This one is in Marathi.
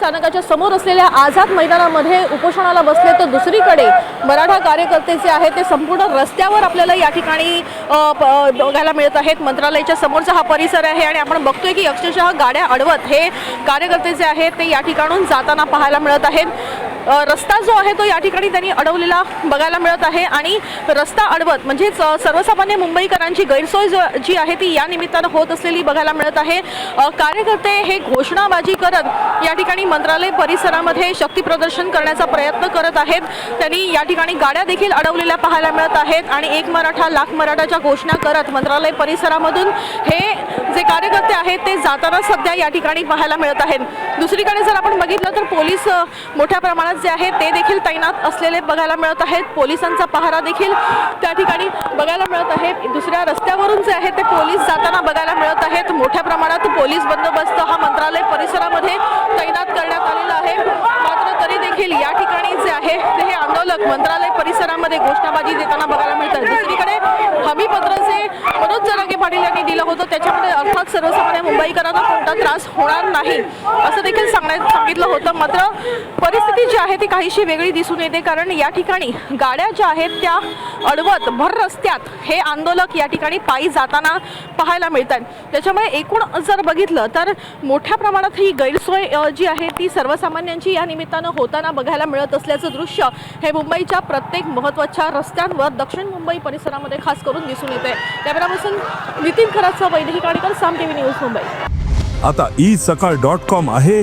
स्थानकाच्या समोर असलेल्या आझाद मैदानामध्ये उपोषणाला बसले तर दुसरीकडे मराठा कार्यकर्ते जे आहेत ते संपूर्ण रस्त्यावर आपल्याला या ठिकाणी प- बघायला मिळत आहेत. मंत्रालयाच्या समोरचा हा परिसर आहे आणि आपण बघतोय की अक्षरशः गाड्या अडवत हे कार्यकर्ते जे आहेत ते या ठिकाणून जाताना पाहायला मिळत आहेत. रस्ता जो आहे तो या ठिकाणी त्यांनी अडवलेला बघायला मिळत आहे आणि रस्ता अडवत म्हणजेच सर्वसामान्य मुंबईकरांची गैरसोय जी आहे ती या निमित्तानं होत असलेली बघायला मिळत आहे. कार्यकर्ते हे घोषणाबाजी करत या ठिकाणी मंत्रालय परिसरामध्ये शक्ती प्रदर्शन करण्याचा प्रयत्न करत आहेत. त्यांनी या ठिकाणी गाड्या देखील अडवलेल्या पाहायला मिळत आहेत आणि एक मराठा लाख मराठाच्या घोषणा करत मंत्रालय परिसरामधून हे जे कार्यकर्ते आहेत ते जाताना सध्या या ठिकाणी पाहायला मिळत आहेत. दुसरीकडे जर आपण बघितलं तर पोलीस मोठ्या प्रमाणात जे आहेत ते देखील तैनात असलेले बघायला मिळत आहेत. पोलिसांचा पहारा देखील त्या ठिकाणी बघायला मिळत आहे. दुसऱ्या रस्त्यावरून जे आहे ते पोलीस जाताना बघायला मिळत आहेत. मोठ्या प्रमाणात पोलीस बंदोबस्त हा मंत्रालय परिसरामध्ये तैनात करण्यात आलेला आहे. मात्र तरी देखील या ठिकाणी जे आहे ते हे आंदोलक मंत्रालय परिसरामध्ये घोषणाबाजी देताना बघायला मिळतात दुसरीकडे हमीपत्र जे मनोज जरांगे पाटील यांनी दिलं होतं त्याच्यामध्ये अर्थात सर्वसामान्य मुंबईकरांना कोणता त्रास होणार नाही असं देखील सांगितलं होतं. मात्र परिस्थिती जी आहे ती काहीशी वेगळी दिसून येते. कारण या ठिकाणी गाड्या ज्या आहेत त्या अडवत भर रस्त्यात हे आंदोलक या ठिकाणी पायी जाताना पाहायला मिळतात त्याच्यामुळे एकूण जर बघितलं तर मोठ्या प्रमाणात ही गैरसोय जी आहे ती सर्वसामान्यांची या निमित्तानं होताना बघायला मिळत असल्याचं दृश्य हे मुंबईच्या प्रत्येक महत्त्वाच्या रस्त्यांवर दक्षिण मुंबई परिसरामध्ये खास करून दिसून येते कॅमेरापासून नितीन खराचा वैदिक काणेकर साम टीव्ही न्यूज मुंबई. आता ई सकाळ डॉट कॉम आहे.